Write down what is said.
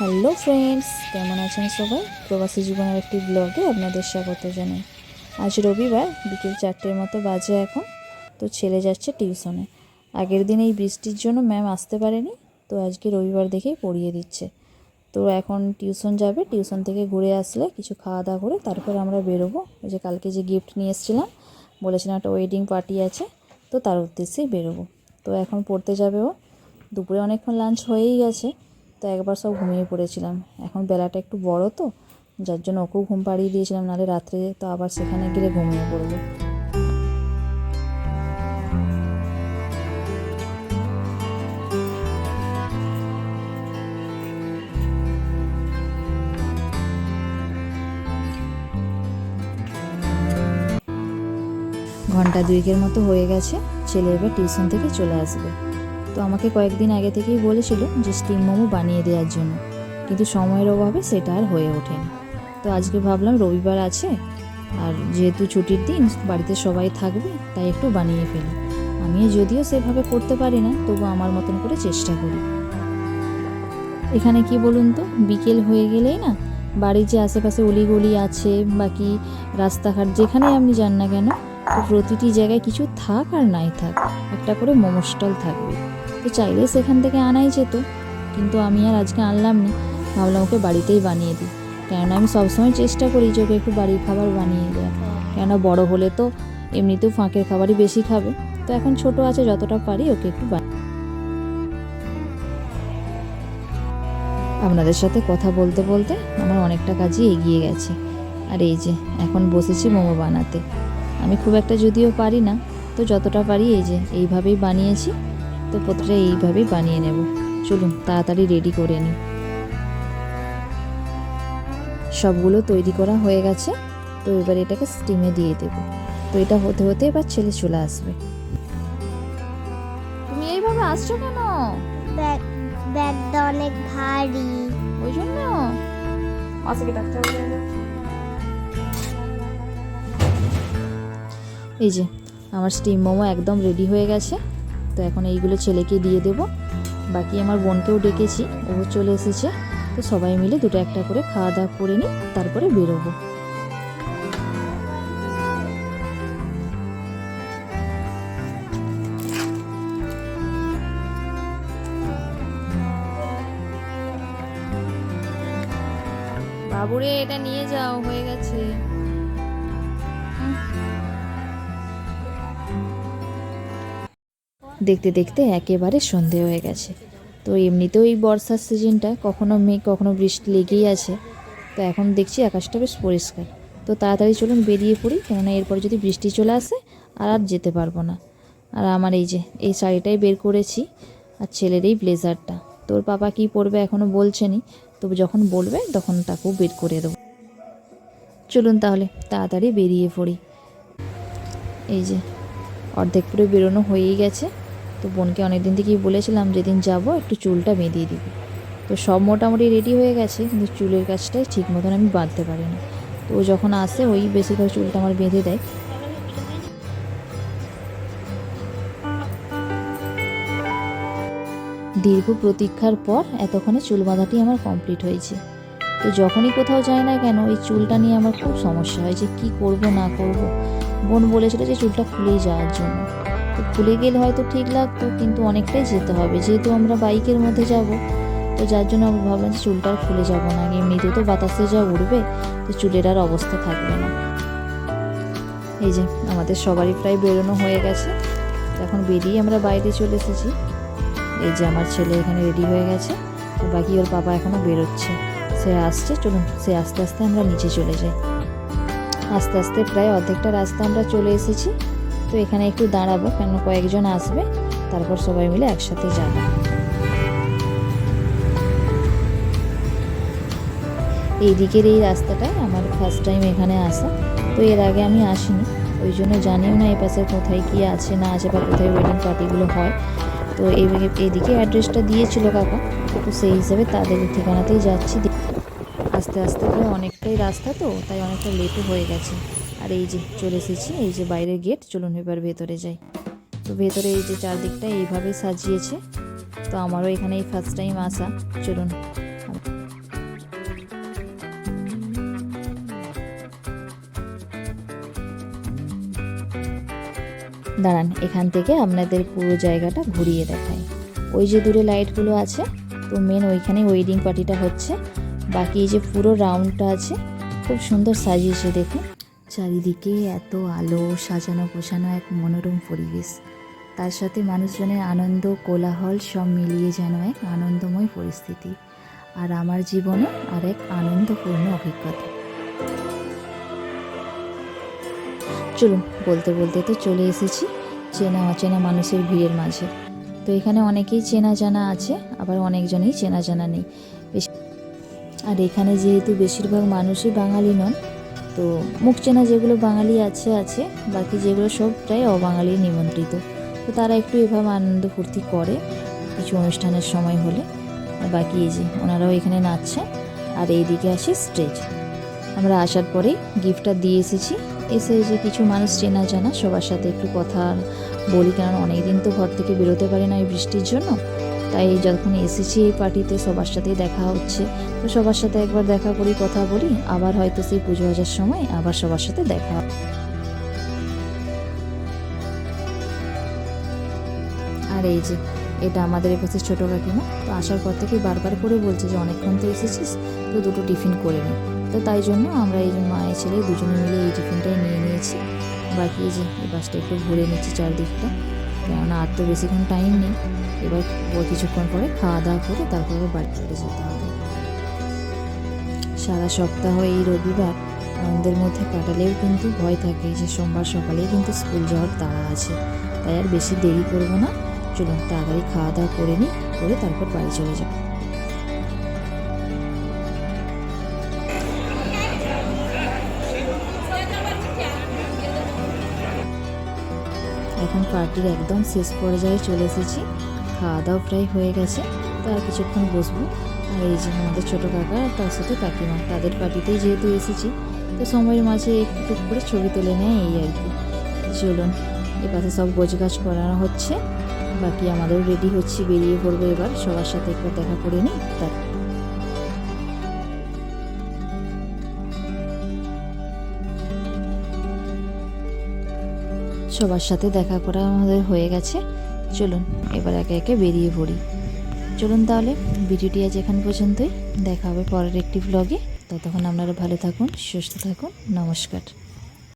Hello friends, কেমন আছেন সবাই? প্রবাসী জীবনের একটি ব্লগে আপনাদের স্বাগত জানাই। আজ রবিবার, বিকেল চারটের মতো বাজে এখন, তো ছেলে যাচ্ছে টিউশনে। আগের দিন এই বৃষ্টির জন্য ম্যাম আসতে পারেনি, তো আজকে রবিবার দেখেই পড়িয়ে দিচ্ছে। তো এখন টিউশন যাবে, টিউশন থেকে ঘুরে আসলে কিছু খাওয়া দাওয়া করে তারপর আমরা বেরোবো। ওই যে কালকে যে গিফট নিয়ে এসেছিলাম, বলেছিলাম একটা ওয়েডিং পার্টি আছে, তো তার উদ্দেশ্যেই বেরোবো। তো এখন পড়তে যাবে ও। দুপুরে অনেকক্ষণ লাঞ্চ হয়েই গেছে তো একবার সব ঘুমিয়ে পড়েছিলাম। এখন বেলাটা একটু বড় তো, যার জন্য ওকেও ঘুম পাড়িয়ে দিয়েছিলাম, নাহলে রাত্রে তো আবার সেখানে গেলে ঘুমিয়ে পড়বে। ঘণ্টা দুয়েকের মতো হয়ে গেছে, ছেলে এবার টিউশন থেকে চলে আসবে। তো আমাকে কয়েকদিন আগে থেকেই বলেছিল যে স্টিম মোমো বানিয়ে দেওয়ার জন্য। কিন্তু সময়ের অভাবে সেটা আর হয়ে ওঠেনি। তো আজকে ভাবলাম রবিবার আছে, আর যেহেতু ছুটির দিন, বাড়িতে সবাই থাকবে, তাই একটু বানিয়ে ফেলি। আমি যদিও সেভাবে করতে পারি না, তবু আমার মতন করে চেষ্টা করি। এখানে কি বলুন তো, বিকেল হয়ে গেলেই না, বাড়ির যে আশেপাশে অলিগলি আছে, বাকি রাস্তাঘাট যেখানে আপনি যান না কেন, প্রতিটি জায়গায় কিছু থাক আর নাই থাক, একটা করে মোমো স্টল থাকবে। তো চাইলে সেখান থেকে আনাই যেত। কিন্তু আমি আর আজকে আনলাম না। ভাবলাম ওকে বাড়িতেই বানিয়ে দিই। কেননা আমি সবসময় চেষ্টা করি যে ওকে একটু বাড়ির খাবার বানিয়ে দেওয়া কেননা বড় হলে তো এমনিতেও ফাঁকের খাবারই বেশি খাবে। তো এখন ছোট আছে, যতটা পারি ওকে একটু বানিয়ে আপনাদের সাথে কথা বলতে বলতে আমার অনেকটা কাজই এগিয়ে গেছে। আর এই যে, এখন বসেছি মোমো বানাতে। আমি খুব একটা যদিও পারি না। তো যতটা পারি এই যে, এইভাবেই বানিয়েছি। তো প্রতিটা এইভাবেই বানিয়ে নেব। চলুন তাড়াতাড়ি রেডি করে নিই। সবগুলো তৈরি করা হয়ে গেছে তো এবার এটাকে স্টিমে দিয়ে দেব। তো এটা হতে হতে এবার ছেলে চলে আসবে। তুমি এইভাবে আসছো কেন? ব্যাগ ব্যাগটা অনেক ভারী। ওই জন্য। এই যে আমার স্টিম মোমো একদম রেডি হয়ে গেছে। তো এখন এইগুলো ছেলেকে দিয়ে দেব। বাকি আমার বোনকেও ডেকেছি, ও চলে এসেছে। তো সবাই মিলে দুটো একটা করে খাওয়া দাওয়া করে নিই, তারপরে বেরোবো। বাবুরে, এটা নিয়ে যাও, হয়ে গেছে। দেখতে দেখতে একেবারে সন্ধে হয়ে গেছে। তো এমনিতেও এই বর্ষার সিজনটা কখনো মেঘ কখনো বৃষ্টি লেগেই আছে। তো এখন দেখছি আকাশটা বেশ পরিষ্কার। তো তাড়াতাড়ি চলুন বেরিয়ে পড়ি, কেননা এরপরে যদি বৃষ্টি চলে আসে, আর আর যেতে পারব না। আর আমার এই যে, এই শাড়িটাই বের করেছি, আর ছেলের এই ব্লেজারটা। তোর পাপা কি পরবে এখনও বলছেনি তবে যখন বলবে তখন তাকেও বের করে দেবো। চলুন তাহলে, তাড়াতাড়ি বেরিয়ে পড়ি। এই যে, অর্ধেক পুরো বেরোনো হয়েই গেছে। তো বোনকে অনেক দিন থেকেই বলেছিলাম, যেদিন যাব একটু চুলটা বেঁধিয়ে দিবি। তো সব মোটামুটি রেডি হয়ে গেছে, কিন্তু চুলের কাজটাই ঠিক মতন আমি বাঁধতে পারি না তো ও যখন আসে, ওই বেশিরভাগ চুলটা আমার বেঁধে দেয়। দীর্ঘ প্রতীক্ষার পর এতক্ষণে চুল বাঁধাটি আমার কমপ্লিট হয়েছে। তো যখনই কোথাও যায় না কেন, এই চুলটা নিয়ে আমার খুব সমস্যা হয় যে কী করব, না করব। বোন বলেছিল যে চুলটা খুলেই যাওয়ার জন্য। তো খুলে গেলে হয়তো ঠিক লাগতো, কিন্তু অনেকটাই যেতে হবে। যেহেতু আমরা বাইকের মধ্যে যাব, তো যার জন্য আমি ভাবলাম যে চুলটা আর খুলে যাব না। এমনিতেও তো বাতাসে যা উঠবে তো চুলের আর অবস্থা থাকবে না। এই যে, আমাদের সবারই প্রায় বেরোনো হয়ে গেছে। এখন বেরিয়ে আমরা বাইরে চলে এসেছি। এই যে আমার ছেলে এখানে রেডি হয়ে গেছে বাকি ওর বাবা এখনও বেরোচ্ছে। সে আসছে, চলুন, সে আস্তে আস্তে আমরা নিচে চলে যাই। আস্তে আস্তে প্রায় অর্ধেকটা রাস্তা আমরা চলে এসেছি। তো এখানে একটু দাঁড়াবো কেন কয়েকজন আসবে, তারপর সবাই মিলে একসাথে যাব। এই দিকের এই রাস্তাটায় আমার ফার্স্ট টাইম এখানে আসা, তো এর আগে আমি আসিনি, ওই জন্য জানিও না এই পাশে কোথায় কী আছে, না আছে বা কোথায় ওয়েডিং পার্টিগুলো হয়। তো এই এইদিকে অ্যাড্রেসটা দিয়েছিল কাকা, তো সেই হিসাবে তাদের ঠিকানাতেই যাচ্ছি। আস্তে আস্তে করে অনেকটাই রাস্তা তো, তাই অনেকটা লেটও হয়ে গেছে। আর এই যে চলে এসেছি, এই যে বাইরের গেট, চলুন এবার ভেতরে যাই। তো ভেতরে এই যে চারদিকটা এইভাবে সাজিয়েছে, তো আমারও এখানে এই ফার্স্ট টাইম আসা, চলুন। দাঁড়ান, এখান থেকে আপনাদের পুরো জায়গাটা ঘুরিয়ে দেখায় ওই যে দূরে লাইটগুলো আছে, তো মেন ওইখানে ওয়েডিং পার্টিটা হচ্ছে। বাকি এই যে পুরো রাউন্ডটা আছে, খুব সুন্দর সাজিয়েছে দেখুন। চারিদিকে এত আলো, সাজানো গোছানো এক মনোরম পরিবেশ। তার সাথে মানুষজনের আনন্দ, কোলাহল সব মিলিয়ে যেন এক আনন্দময় পরিস্থিতি। আর আমার জীবনে আর এক আনন্দপূর্ণ অভিজ্ঞতা। চলুন, বলতে বলতে তো চলে এসেছি চেনা অচেনা মানুষের ভিড়ের মাঝে। তো এখানে অনেকেই চেনা জানা আছে, আবার অনেকজনই চেনা জানা নেই। আর এখানে যেহেতু বেশিরভাগ মানুষই বাঙালি নন তো মুখ চেনা যেগুলো বাঙালি আছে আছে, বাকি যেগুলো সব প্রায় অবাঙালি নিমন্ত্রিত। তো তারা একটু এভাবে আনন্দ ফুর্তি করে, কিছু অনুষ্ঠানের সময় হলে। বাকি এই যে ওনারাও এখানে নাচছে আর এইদিকে আসি স্টেজ আমরা আসার পরেই গিফটটা দিয়ে এসেছি। এসে যে কিছু মানুষ চেনা জানা, সবার সাথে একটু কথা বলি কারণ অনেক দিন তো ঘর থেকে বেরোতে পারি না এই বৃষ্টির জন্য। তাই যখন এসেছি এই পার্টিতে সবার সাথেই দেখা হচ্ছে, তো সবার সাথে একবার দেখা করি, কথা বলি, আবার হয়তো সেই পুজো হাজার সময় আবার সবার সাথে দেখা। আর এই যে, এটা আমাদের এপাশে ছোটো কাকিমা, তো আসার পর থেকে বারবার করে বলছে যে অনেকক্ষণ তো এসেছিস, তো দুটো টিফিন করে নে। তো তাই জন্য আমরা এই মায়ের ছেলে দুজনে মিলে এই টিফিনটাই নিয়ে নিয়েছি। বাকি যে এই বাসটা একটু ঘুরে নিচ্ছি চারদিকটা। কেননা আর তো বেশিক্ষণ টাইম নেই। এবার কিছুক্ষণ পরে খাওয়া দাওয়া করে তারপরে বাড়ি চলে যেতে হবে। সারা সপ্তাহ এই রবিবার আমাদের মধ্যে কাটালেও কিন্তু ভয় থাকে। যে সোমবার সকালেই কিন্তু স্কুল যাওয়ার তাড়া আছে। তাই আর বেশি দেরি করব না। চলুন তাড়াতাড়ি খাওয়া দাওয়া করে নিই, করে তারপর বাড়ি চলে যাব। এখন পার্টির একদম শেষ পর্যায়ে চলে এসেছি। খাওয়া দাওয়া প্রায় হয়ে গেছে, তো আর কিছুক্ষণ বসবো। আর এই যে আমাদের ছোটো কাকা আর তার সাথে কাকিমা, তাদের পার্টিতেই যেহেতু এসেছি, তো সময়ের মাঝে একটু করে ছবি তুলে নেয় এই আর কি। চলুন এপাশে সব গোছগাছ করানো হচ্ছে, বাকি আমাদেরও রেডি হচ্ছি, বেরিয়ে পড়ব এবার, সবার সাথে একবার দেখা করে নিই তার সবার সাথে দেখা করা আমাদের হয়ে গেছে। চলুন, এবার একে একে বেরিয়ে পড়ি। চলুন তাহলে, ভিডিওটি আজ এখান পর্যন্তই। দেখা হবে পরের একটি ব্লগে ততক্ষণ আপনারা ভালো থাকুন, সুস্থ থাকুন। নমস্কার।